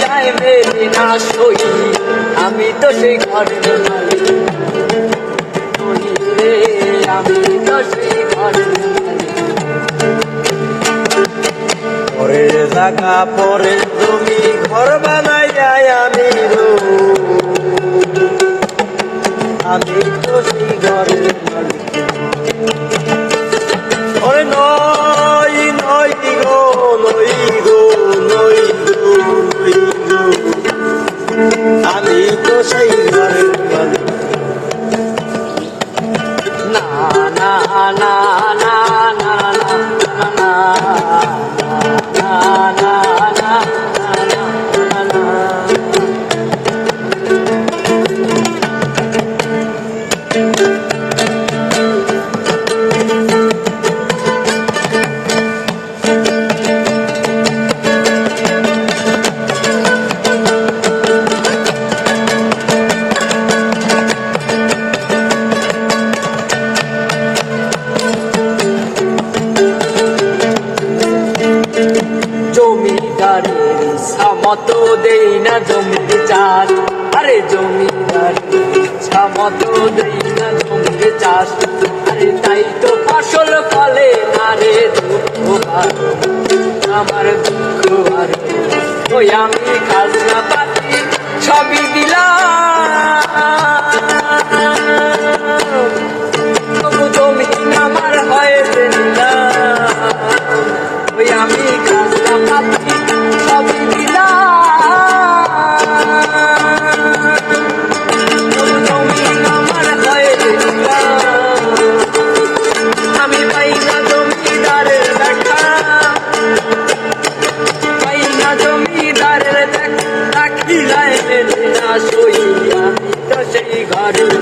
তাকিলায় মেলে না সই, আমি তো সেই ঘরের মালিক। আমি তো সেই ঘরের পরের জায়গা পরের জমি ঘর বানাই যায় আমি আমি তো সেই ঘরের মালিক। গোসাই সামতো দেই না জমিতে চাষ। আরে জমিদার ইচ্ছা মত দেই না জমিতে চাষ। আরে তাই তো ফসল ফলে না রে আমার দুঃখ আর। ওই আমি Hare Hare